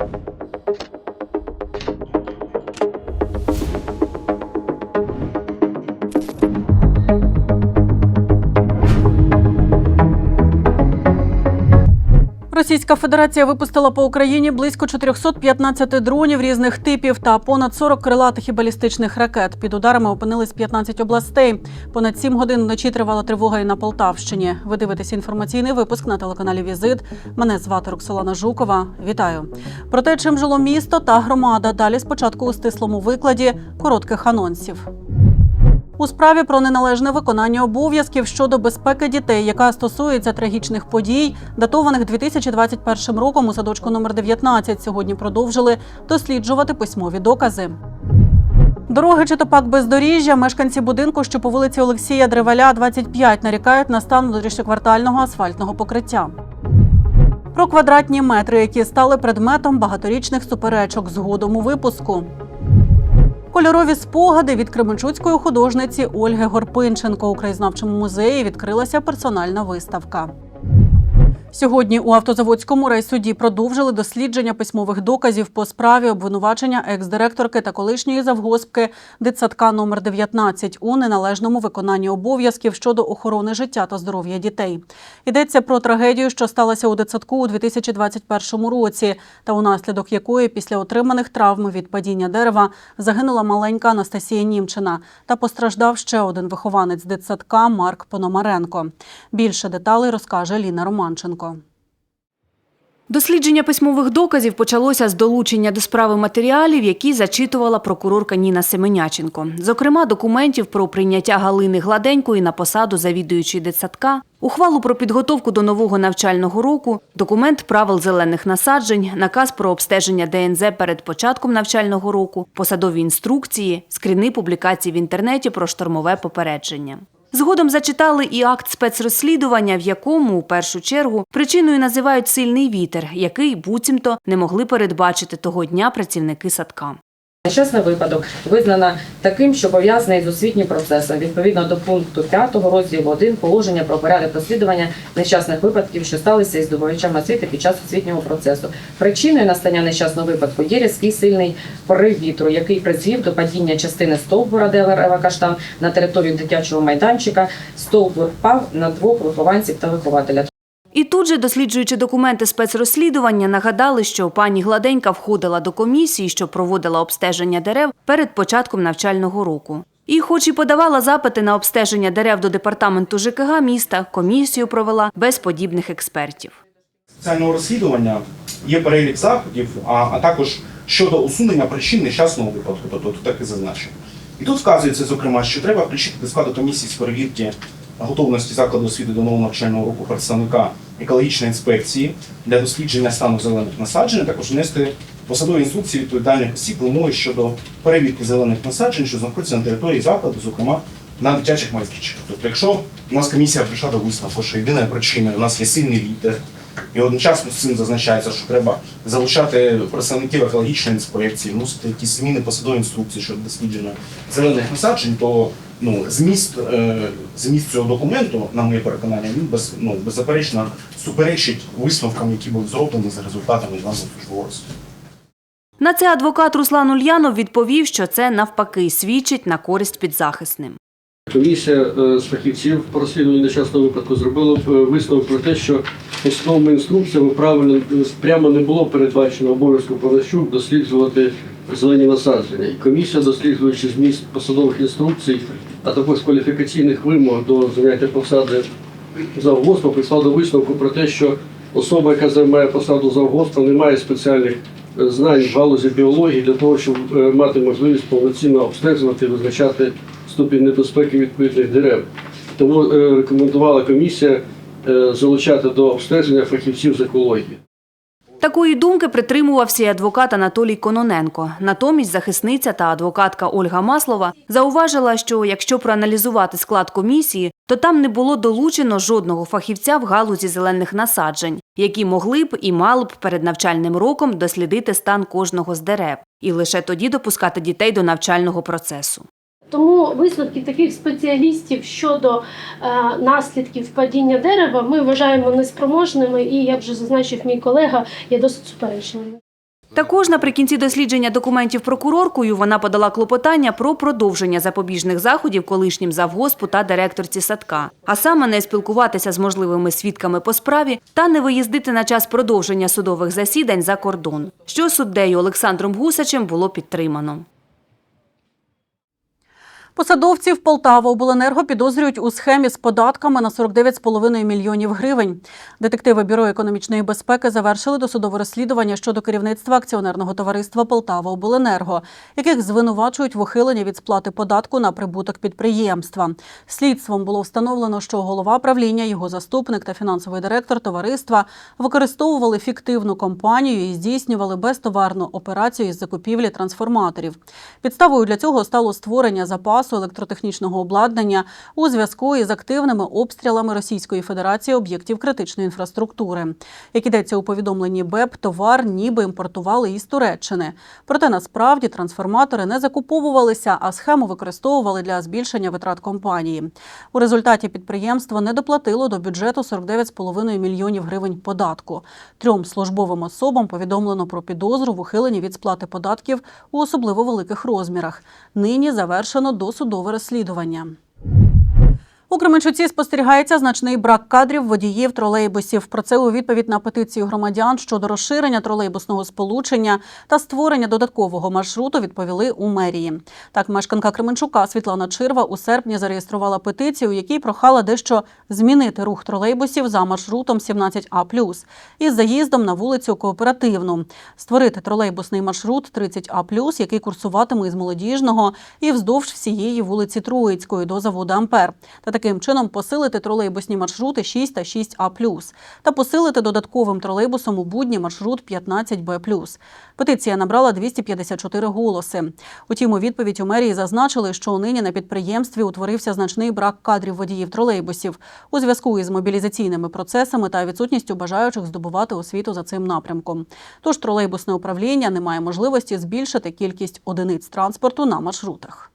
you Російська Федерація випустила по Україні близько 415 дронів різних типів та понад 40 крилатих і балістичних ракет. Під ударами опинились 15 областей. Понад 7 годин вночі тривала тривога і на Полтавщині. Ви дивитеся інформаційний випуск на телеканалі Візит. Мене звати Роксолана Жукова. Вітаю. Про те, чим жило місто та громада. Далі спочатку у стислому викладі коротких анонсів. У справі про неналежне виконання обов'язків щодо безпеки дітей, яка стосується трагічних подій, датованих 2021 роком у садочку номер 19, сьогодні продовжили досліджувати письмові докази. Дороги чи то пак бездоріжжя, мешканці будинку, що по вулиці Олексія Древаля, 25, нарікають на стан внутрішньоквартального асфальтного покриття. Про квадратні метри, які стали предметом багаторічних суперечок згодом у випуску. Кольорові спогади від кременчуцької художниці Ольги Горпинченко у краєзнавчому музеї відкрилася персональна виставка. Сьогодні у автозаводському райсуді продовжили дослідження письмових доказів по справі обвинувачення екс-директорки та колишньої завгоспки дитсадка номер 19 у неналежному виконанні обов'язків щодо охорони життя та здоров'я дітей. Йдеться про трагедію, що сталася у дитсадку у 2021 році, та унаслідок якої після отриманих травм від падіння дерева загинула маленька Анастасія Німчина та постраждав ще один вихованець дитсадка Марк Пономаренко. Більше деталей розкаже Ліна Романченко. Дослідження письмових доказів почалося з долучення до справи матеріалів, які зачитувала прокурорка Ніна Семеняченко. Зокрема, документів про прийняття Галини Гладенької на посаду завідуючої дитсадка, ухвалу про підготовку до нового навчального року, документ правил зелених насаджень, наказ про обстеження ДНЗ перед початком навчального року, посадові інструкції, скріни публікацій в інтернеті про штормове попередження. Згодом зачитали і акт спецрозслідування, в якому, у першу чергу, причиною називають сильний вітер, який буцімто не могли передбачити того дня працівники садка. Нещасний випадок визнано таким, що пов'язаний з освітнім процесом відповідно до пункту 5 розділу 1 положення про порядок розслідування нещасних випадків, що сталися із здобувачами освіти під час освітнього процесу. Причиною настання нещасного випадку є різкий сильний порив вітру, який призвів до падіння частини стовбура дерева каштан на територію дитячого майданчика. Стовбур впав на двох вихованців та вихователя. І тут же, досліджуючи документи спецрозслідування, нагадали, що пані Гладенька входила до комісії, що проводила обстеження дерев перед початком навчального року. І, хоч і подавала запити на обстеження дерев до департаменту ЖКГ міста, комісію провела без подібних експертів. спеціального розслідування є перелік заходів, а, також щодо усунення причин нещасного випадку, тобто тут так і зазначено. І тут вказується, зокрема, що треба включити до складу комісії з перевірки готовності закладу освіти до нового навчального року представника екологічної інспекції для дослідження стану зелених насаджень, також внести посадові інструкції відповідальних осіб вимоги щодо перевірки зелених насаджень, що знаходяться на території закладу, зокрема на дитячих майданчиках. Тобто, якщо у нас комісія прийшла до висновку, що єдина причина у нас є сильний вітер, і одночасно з цим зазначається, що треба залучати представників екологічної інспекції, вносити якісь зміни посадові інструкції щодо дослідження зелених насаджень, то ну, зміст, е, зміст цього документу, на моє переконання, він без, ну, беззаперечно суперечить висновкам, які були зроблені за результатами даного службового розслідування. На це адвокат Руслан Ульянов відповів, що це навпаки свідчить на користь підзахисним. Комісія е, з фахівців по розслідуванню нещасного випадку зробила е, висновок про те, що посадовими інструкціями правильно прямо не було передбачено обов'язку подачу досліджувати зелені насадження. І комісія, досліджуючи зміст посадових інструкцій, а також кваліфікаційних вимог до заняття посади завгоспа, прийшла до висновку про те, що особа, яка займає посаду завгоспа, не має спеціальних е, знань в галузі біології для того, щоб е, мати можливість повноцінно обстежувати і визначати ступінь небезпеки відповідних дерев. Тому е, рекомендувала комісія залучати до обстеження фахівців з екології. Такої думки притримувався і адвокат Анатолій Кононенко. Натомість захисниця та адвокатка Ольга Маслова зауважила, що якщо проаналізувати склад комісії, то там не було долучено жодного фахівця в галузі зелених насаджень, які могли б і мали б перед навчальним роком дослідити стан кожного з дерев і лише тоді допускати дітей до навчального процесу. Тому висновки таких спеціалістів щодо е, наслідків падіння дерева ми вважаємо неспроможними і, як вже зазначив мій колега, є досить суперечливими. Також наприкінці дослідження документів прокуроркою вона подала клопотання про продовження запобіжних заходів колишнім завгоспу та директорці садка, а саме не спілкуватися з можливими свідками по справі та не виїздити на час продовження судових засідань за кордон, що суддею Олександром Гусачем було підтримано. Посадовців Полтава обленерго підозрюють у схемі з податками на 49,5 мільйонів гривень. Детективи Бюро економічної безпеки завершили досудове розслідування щодо керівництва акціонерного товариства Полтава Обленерго, яких звинувачують в ухиленні від сплати податку на прибуток підприємства. Слідством було встановлено, що голова правління, його заступник та фінансовий директор товариства використовували фіктивну компанію і здійснювали безтоварну операцію із закупівлі трансформаторів. Підставою для цього стало створення запасу електротехнічного обладнання у зв'язку із активними обстрілами Російської Федерації об'єктів критичної інфраструктури. Як йдеться у повідомленні БЕП, товар ніби імпортували із Туреччини. Проте насправді трансформатори не закуповувалися, а схему використовували для збільшення витрат компанії. У результаті підприємство не доплатило до бюджету 49,5 мільйонів гривень податку. Трьом службовим особам повідомлено про підозру в ухиленні від сплати податків у особливо великих розмірах. Нині завершено досудове розслідування. У Кременчуці спостерігається значний брак кадрів водіїв тролейбусів. Про це у відповідь на петицію громадян щодо розширення тролейбусного сполучення та створення додаткового маршруту відповіли у мерії. Так, мешканка Кременчука Світлана Чирва у серпні зареєструвала петицію, у якій прохала дещо змінити рух тролейбусів за маршрутом 17А+, із заїздом на вулицю Кооперативну, створити тролейбусний маршрут 30А+, який курсуватиме із молодіжного і вздовж всієї вулиці Троїцької до заводу Ампер та таким чином посилити тролейбусні маршрути 6 та 6А+, та посилити додатковим тролейбусом у будні маршрут 15Б+. Петиція набрала 254 голоси. Утім, у відповідь у мерії зазначили, що нині на підприємстві утворився значний брак кадрів водіїв тролейбусів у зв'язку із мобілізаційними процесами та відсутністю бажаючих здобувати освіту за цим напрямком. Тож тролейбусне управління не має можливості збільшити кількість одиниць транспорту на маршрутах.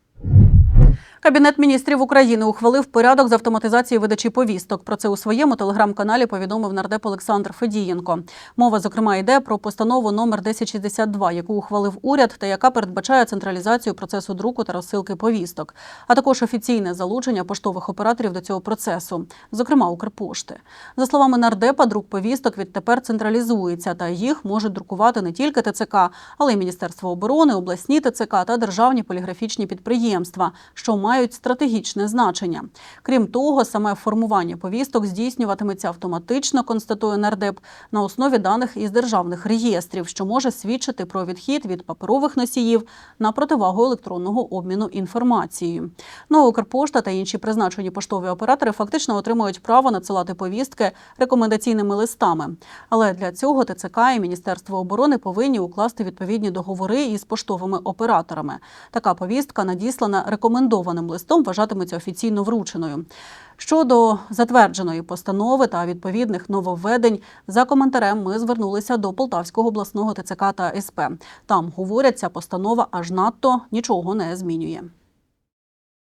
Кабінет міністрів України ухвалив порядок з автоматизації видачі повісток. Про це у своєму телеграм-каналі повідомив нардеп Олександр Федієнко. Мова, зокрема, йде про постанову номер 1062, яку ухвалив уряд та яка передбачає централізацію процесу друку та розсилки повісток, а також офіційне залучення поштових операторів до цього процесу, зокрема Укрпошти. За словами нардепа, друк повісток відтепер централізується, та їх можуть друкувати не тільки ТЦК, але й Міністерство оборони, обласні ТЦК та державні поліграфічні підприємства, що мають стратегічне значення. Крім того, саме формування повісток здійснюватиметься автоматично, констатує нардеп, на основі даних із державних реєстрів, що може свідчити про відхід від паперових носіїв на противагу електронного обміну інформацією. Ну, Укрпошта та інші призначені поштові оператори фактично отримують право надсилати повістки рекомендаційними листами. Але для цього ТЦК і Міністерство оборони повинні укласти відповідні договори із поштовими операторами. Така повістка, надіслана рекомендованим листом, вважатиметься офіційно врученою. Щодо затвердженої постанови та відповідних нововведень, за коментарем ми звернулися до Полтавського обласного ТЦК та СП. Там говорять, ця постанова аж надто нічого не змінює.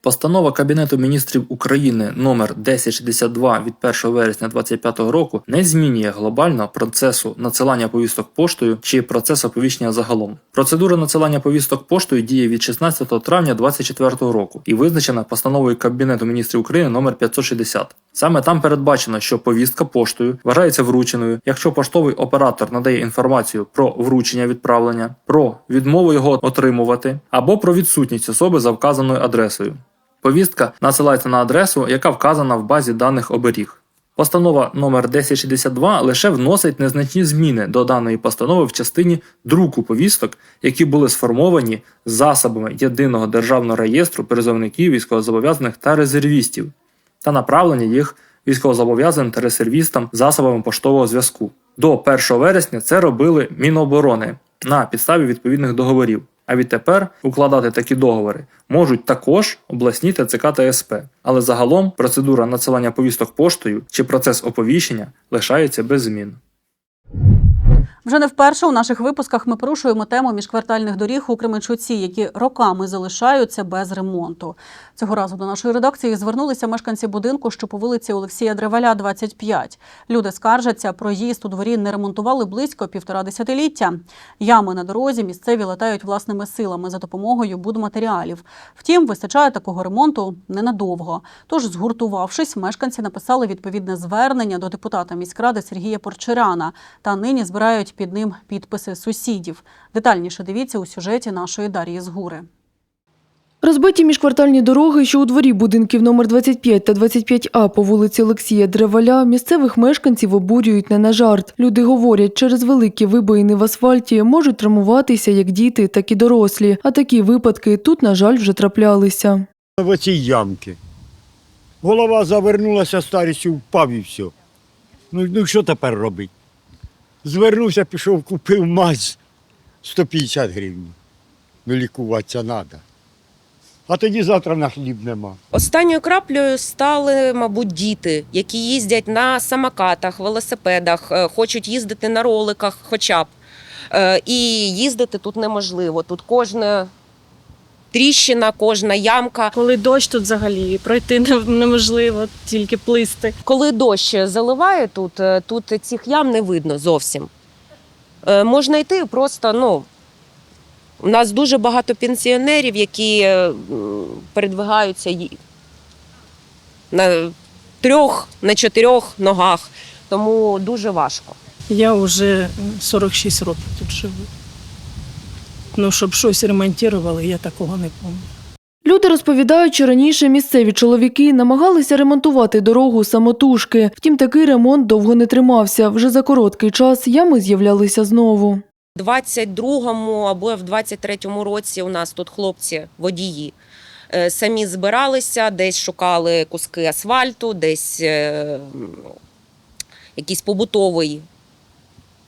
Постанова Кабінету міністрів України номер 1062 від 1 вересня 2025 року не змінює глобально процесу надсилання повісток поштою чи процес оповіщення загалом. Процедура надсилання повісток поштою діє від 16 травня 2024 року і визначена постановою Кабінету міністрів України номер 560. Саме там передбачено, що повістка поштою вважається врученою, якщо поштовий оператор надає інформацію про вручення відправлення, про відмову його отримувати або про відсутність особи за вказаною адресою. Повістка надсилається на адресу, яка вказана в базі даних оберіг. Постанова номер 1062 лише вносить незначні зміни до даної постанови в частині друку повісток, які були сформовані засобами єдиного державного реєстру призовників військовозобов'язаних та резервістів та направлення їх військовозобов'язаним та резервістам засобами поштового зв'язку. До 1 вересня це робили Міноборони на підставі відповідних договорів. А відтепер укладати такі договори можуть також обласні ТЦК та СП. Але загалом процедура надсилання повісток поштою чи процес оповіщення лишається без змін. Вже не вперше у наших випусках ми порушуємо тему міжквартальних доріг у Кременчуці, які роками залишаються без ремонту. Цього разу до нашої редакції звернулися мешканці будинку, що по вулиці Олексія Древаля, 25. Люди скаржаться, проїзд у дворі не ремонтували близько півтора десятиліття. Ями на дорозі місцеві латають власними силами за допомогою будматеріалів. Втім, вистачає такого ремонту ненадовго. Тож, згуртувавшись, мешканці написали відповідне звернення до депутата міськради Сергія Порчеряна та нині збирають під ним підписи сусідів. Детальніше дивіться у сюжеті нашої Дар'ї Згури. Розбиті міжквартальні дороги, що у дворі будинків номер 25 та 25А по вулиці Олексія Древаля, місцевих мешканців обурюють не на жарт. Люди говорять, через великі вибоїни в асфальті можуть травмуватися як діти, так і дорослі. А такі випадки тут, на жаль, вже траплялися. в оцій ямки. Голова завернулася старістю, впав і все. Ну, ну що тепер робити? Звернувся, пішов, купив мазь 150 гривень. Ну, лікуватися треба. А тоді завтра на хліб нема. Останньою краплею стали, мабуть, діти, які їздять на самокатах, велосипедах, е, хочуть їздити на роликах, хоча б. Е, І їздити тут неможливо. Тут кожна тріщина, кожна ямка. Коли дощ тут взагалі пройти неможливо, тільки плисти. Коли дощ заливає тут, е, тут цих ям не видно зовсім. Е, Можна йти просто, ну. У нас дуже багато пенсіонерів, які е, передвигаються на трьох, на чотирьох ногах, тому дуже важко. Я вже 46 років тут живу. Ну, щоб щось ремонтували, я такого не пам'ятаю. Люди розповідають, що раніше місцеві чоловіки намагалися ремонтувати дорогу самотужки. Втім, такий ремонт довго не тримався. Вже за короткий час ями з'являлися знову. У 22-му або в 23-му році у нас тут хлопці водії. е, Самі збиралися, десь шукали куски асфальту, десь е, якийсь побутовий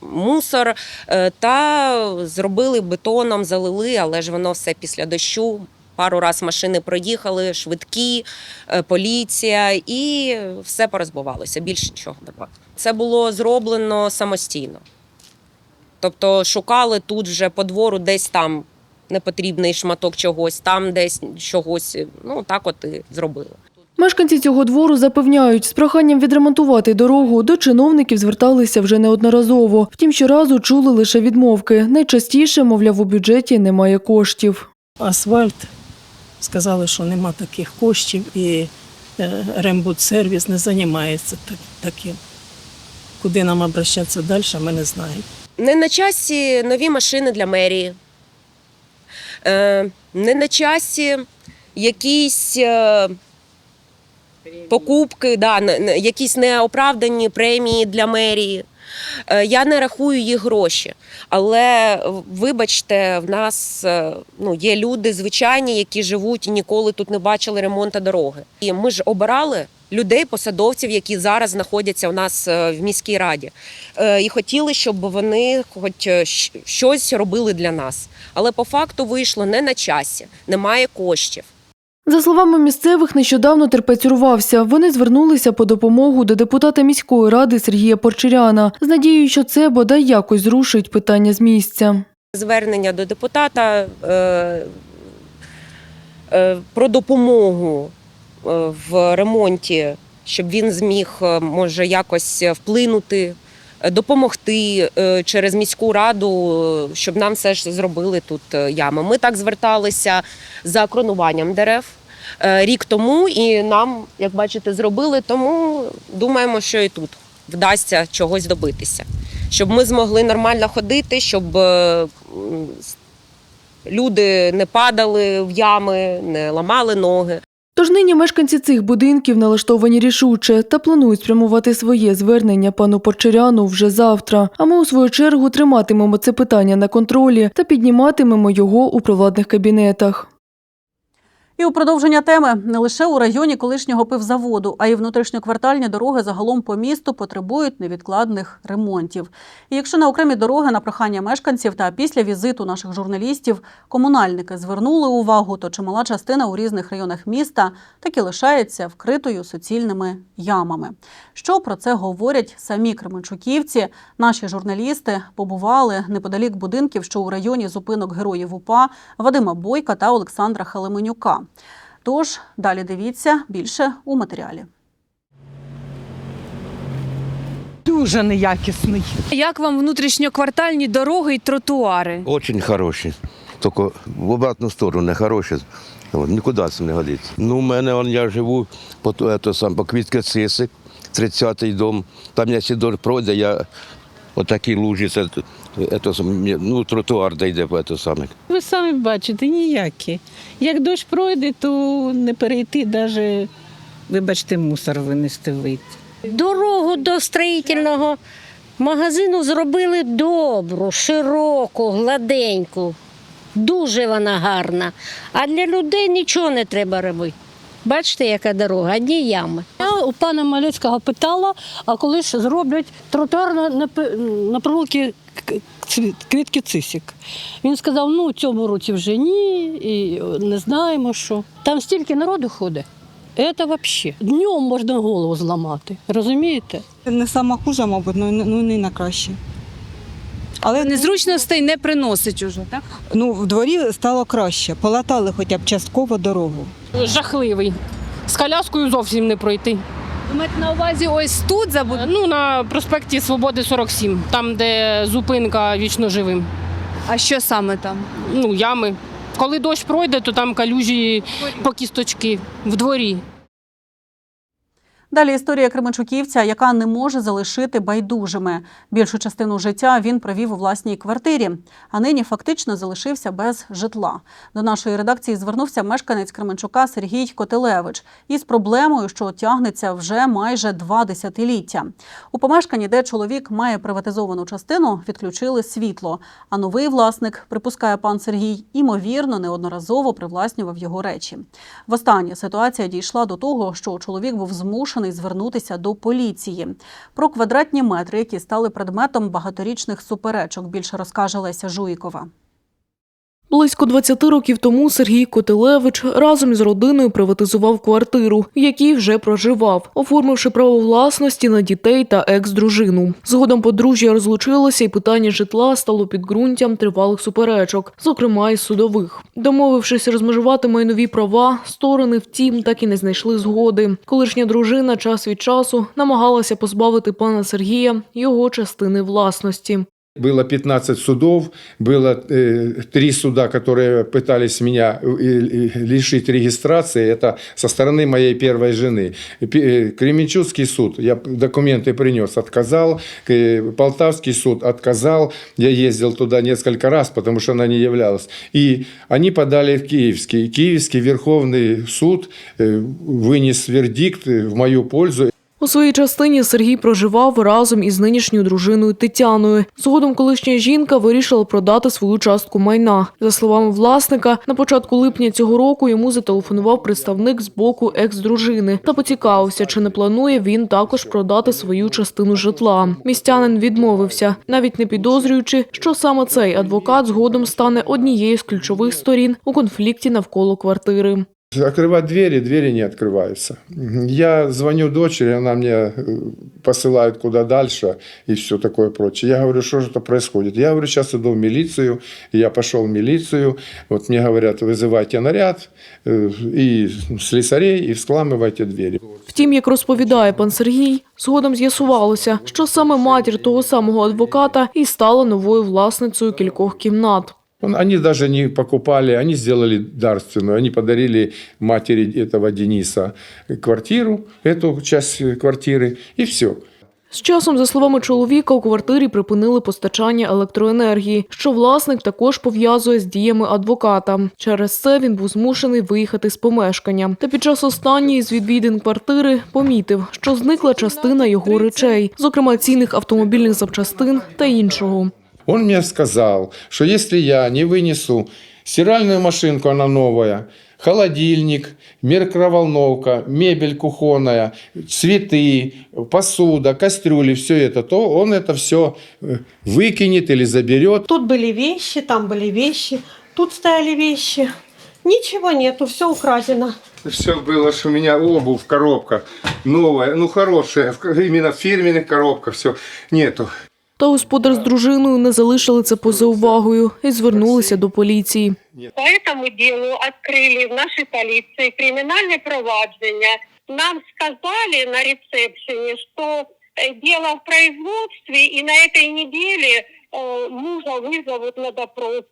мусор е, та зробили бетоном, залили, але ж воно все після дощу. Пару раз машини проїхали, швидкі, е, поліція, і все порозбивалося. Більше нічого не було. Це було зроблено самостійно. Тобто шукали тут вже по двору, десь там непотрібний шматок чогось, там десь чогось. Ну так от і зробили. Мешканці цього двору запевняють, з проханням відремонтувати дорогу до чиновників зверталися вже неодноразово. Втім, щоразу чули лише відмовки. Найчастіше, мовляв, у бюджеті немає коштів. Асфальт сказали, що нема таких коштів, і е, рембудсервіс не займається таким. Куди нам обращатися далі, ми не знаємо. Не на часі нові машини для мерії. Е, не на часі якісь е, покупки, да, якісь неоправдані премії для мерії. Е, Я не рахую їх гроші. Але вибачте, в нас е, ну, є люди звичайні, які живуть і ніколи тут не бачили ремонту дороги. І ми ж обирали людей, посадовців, які зараз знаходяться у нас е, в міській раді. І хотіли, щоб вони хоч щось робили для нас. Але по факту вийшло не на часі, немає коштів. За словами місцевих, нещодавно терпець урвався. Вони звернулися по допомогу до депутата міської ради Сергія Порчеряна з надією, що це бодай якось зрушить питання з місця. Звернення до депутата е, е, про допомогу е, в ремонті, щоб він зміг, е, може, якось вплинути, е, допомогти через міську раду, щоб нам все ж зробили тут ями. Ми так зверталися за кронуванням дерев. Е, Рік тому і нам, як бачите, зробили. Тому думаємо, що і тут вдасться чогось добитися щоб ми змогли нормально ходити, щоб е, люди не падали в ями, не ламали ноги. Тож нині мешканці цих будинків налаштовані рішуче та планують спрямувати своє звернення пану Порчеряну вже завтра. А ми у свою чергу триматимемо це питання на контролі та підніматимемо його у провладних кабінетах. І у продовження теми не лише у районі колишнього пивзаводу, а й внутрішньоквартальні дороги загалом по місту потребують невідкладних ремонтів. І якщо на окремі дороги на прохання мешканців та після візиту наших журналістів комунальники звернули увагу, то чимала частина у різних районах міста так і лишається вкритою суцільними ямами. Що про це говорять самі кременчуківці? Наші журналісти побували неподалік будинків, що у районі зупинок героїв УПА Вадима Бойка та Олександра Халеменюка. Тож далі дивіться більше у матеріалі. Дуже неякісний. Як вам внутрішньоквартальні дороги і тротуари? Очень хороші. Тільки в обратну сторону не хороші. От, нікуди це не годиться. Ну, у мене он, я живу по, ето, сам, по квітки Цисик, 30-й дом. Там якщо дощ пройде, я отакі лужі, це, ето, ну, тротуар дійде по ето саме. Ви самі бачите, ніякі. Як дощ пройде, то не перейти навіть, вибачте, мусор винести вийти. Дорогу до строїтельного магазину зробили добру, широку, гладеньку. Дуже вона гарна. А для людей нічого не треба робити. Бачите, яка дорога, одні ями. Я у пана Малецького питала, а коли ж зроблять тротуар на, на, на провулки квітки Цисік. Він сказав, ну в цьому році вже ні, і не знаємо що. Там стільки народу ходить. Це взагалі. Днем можна голову зламати. Розумієте? Не сама хужа, мабуть, ну, ну не на краще. Але Незручностей не приносить уже, так? ну, в дворі стало краще. Полатали хоча б частково дорогу. Жахливий. З коляскою зовсім не пройти. Ви маєте на увазі ось тут забуду? Ну, на проспекті Свободи 47, там, де зупинка вічно живим. А що саме там? Ну, ями. Коли дощ пройде, то там калюжі по кісточки в дворі. Далі історія кременчуківця, яка не може залишити байдужими. Більшу частину життя він провів у власній квартирі, а нині фактично залишився без житла. До нашої редакції звернувся мешканець Кременчука Сергій Котелевич із проблемою, що тягнеться вже майже два десятиліття. У помешканні, де чоловік має приватизовану частину, відключили світло. А новий власник, припускає пан Сергій, імовірно, неодноразово привласнював його речі. Востаннє ситуація дійшла до того, що чоловік був змушений звернутися до поліції. Про квадратні метри, які стали предметом багаторічних суперечок, більше розкаже Леся Жуйкова. Близько 20 років тому Сергій Котелевич разом із родиною приватизував квартиру, в якій вже проживав, оформивши право власності на дітей та екс-дружину. Згодом подружжя розлучилося, і питання житла стало підґрунтям тривалих суперечок, зокрема із судових. Домовившись розмежувати майнові права, сторони, втім, так і не знайшли згоди. Колишня дружина час від часу намагалася позбавити пана Сергія його частини власності. Было 15 судов, было э, три суда, которые пытались меня э, э, лишить регистрации. Это со стороны моей первой жены. Кременчугский суд, я документы принес, отказал. Полтавский суд отказал. Я ездил туда несколько раз, потому что она не являлась. И они подали в Киевский. Киевский Верховный суд вынес вердикт в мою пользу. У своїй частині Сергій проживав разом із нинішньою дружиною Тетяною. Згодом колишня жінка вирішила продати свою частку майна. За словами власника, на початку липня цього року йому зателефонував представник з боку екс-дружини та поцікавився, чи не планує він також продати свою частину житла. Містянин відмовився, навіть не підозрюючи, що саме цей адвокат згодом стане однією з ключових сторін у конфлікті навколо квартири. Открывать двери, двери не открываются. Я звоню дочери, она мне э, посылает куда дальше и все такое прочее. Я говорю, что же это происходит? Я говорю, сейчас иду в милицию. И я пошел в милицию. Вот мне говорят, вызывайте наряд э, и слесарей и взламывайте двери. Втім, як розповідає пан Сергій, згодом з'ясувалося, що саме матір того самого адвоката і стала новою власницею кількох кімнат. Он- Они даже не покупали, они сделали дарственную. Они подарили матери этого Дениса квартиру, эту часть э, квартиры, и все. З часом, за словами чоловіка, у квартирі припинили постачання електроенергії, що власник також пов'язує з діями адвоката. Через це він був змушений виїхати з помешкання. Та під час останньої з відвідин квартири помітив, що зникла частина його речей, зокрема цінних автомобільних запчастин та іншого. Он мне сказал, что если я не вынесу стиральную машинку, она новая, холодильник, микроволновка, мебель кухонная, цветы, посуда, кастрюли, все это, то он это все выкинет или заберет. Тут были вещи, там были вещи, тут стояли вещи. Ничего нету, все украдено. Все было, что у меня обувь в коробках новая, ну хорошая, в- именно в фирменных коробках, все нету. Та господар з дружиною не залишили це поза увагою і звернулися до поліції. По этому делу открыли в нашей полиции криминальное проваджение. Нам сказали на ресепшене, что э, дело в производстве, и на этой неделе э, мужа вызовут на допрос.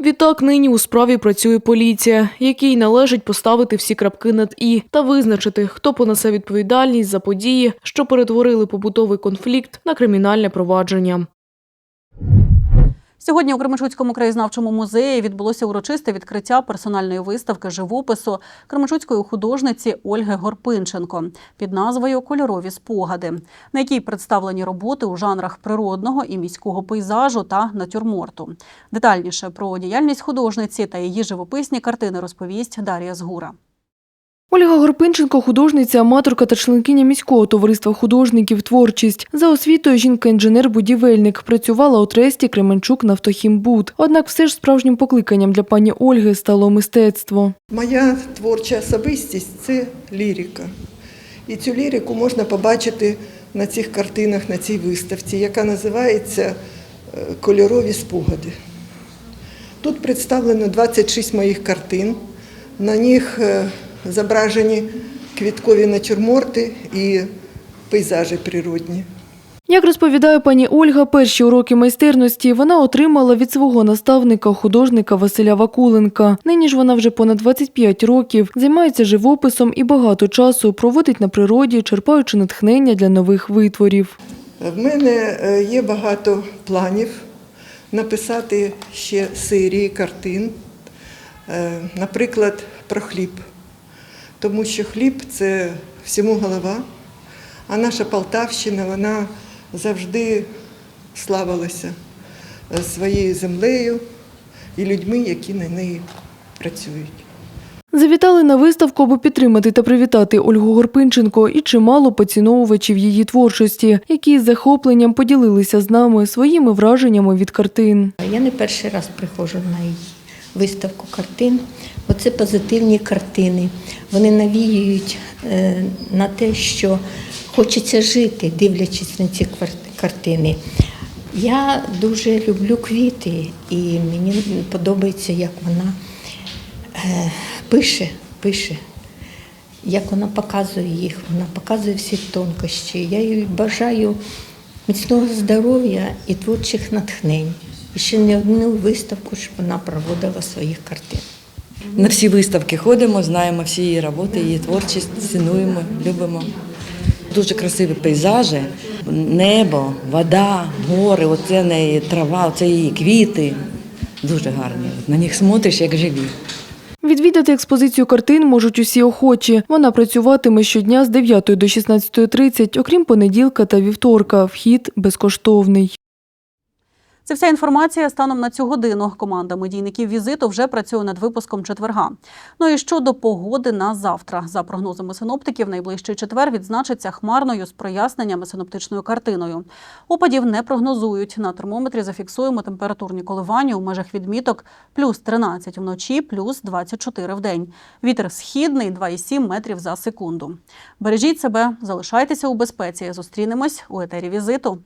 Відтак нині у справі працює поліція, якій належить поставити всі крапки над і та визначити, хто понесе відповідальність за події, що перетворили побутовий конфлікт на кримінальне провадження. Сьогодні у Кременчуцькому краєзнавчому музеї відбулося урочисте відкриття персональної виставки живопису кременчуцької художниці Ольги Горпинченко під назвою Кольорові спогади, на якій представлені роботи у жанрах природного і міського пейзажу та натюрморту. Детальніше про діяльність художниці та її живописні картини розповість Дар'я Згура. Ольга Горпинченко – художниця, аматорка та членкиня міського товариства художників «Творчість». За освітою жінка-інженер-будівельник. Працювала у тресті Кременчук «Нафтохімбуд». Однак все ж справжнім покликанням для пані Ольги стало мистецтво. Моя творча особистість це лірика. І цю лірику можна побачити на цих картинах, на цій виставці, яка називається е, Кольорові спогади. Тут представлено 26 моїх картин. На них е, зображені квіткові натюрморти і пейзажі природні. Як розповідає пані Ольга, перші уроки майстерності вона отримала від свого наставника, художника Василя Вакуленка. Нині ж вона вже понад 25 років займається живописом і багато часу проводить на природі, черпаючи натхнення для нових витворів. В мене е, є багато планів написати ще серії картин, Е, наприклад, про хліб. Тому що хліб це всьому голова, а наша Полтавщина вона завжди славилася своєю землею і людьми, які на неї працюють. Завітали на виставку, аби підтримати та привітати Ольгу Горпинченко і чимало поціновувачів її творчості, які з захопленням поділилися з нами своїми враженнями від картин. Я не перший раз приходжу на її виставку картин. Оце позитивні картини. Вони навіюють е, на те, що хочеться жити, дивлячись на ці картини. Я дуже люблю квіти, і мені подобається, як вона е, пише, пише, як вона показує їх, вона показує всі тонкощі. Я їй бажаю міцного здоров'я і творчих натхнень. І ще не одну виставку, щоб вона проводила своїх картин. На всі виставки ходимо, знаємо всі її роботи, її творчість, цінуємо, любимо. Дуже красиві пейзажі, небо, вода, гори, оце неї трава, оце її квіти. Дуже гарні. На них смотриш, як живі. Відвідати експозицію картин можуть усі охочі. Вона працюватиме щодня з 9 до 16.30, окрім понеділка та вівторка. Вхід безкоштовний. Це вся інформація станом на цю годину. Команда медійників візиту вже працює над випуском четверга. Ну і щодо погоди на завтра. За прогнозами синоптиків, найближчий четвер відзначиться хмарною з проясненнями синоптичною картиною. Опадів не прогнозують. На термометрі зафіксуємо температурні коливання у межах відміток плюс 13 вночі, плюс 24 в день. Вітер східний 2,7 метрів за секунду. Бережіть себе, залишайтеся у безпеці. Зустрінемось у етері візиту.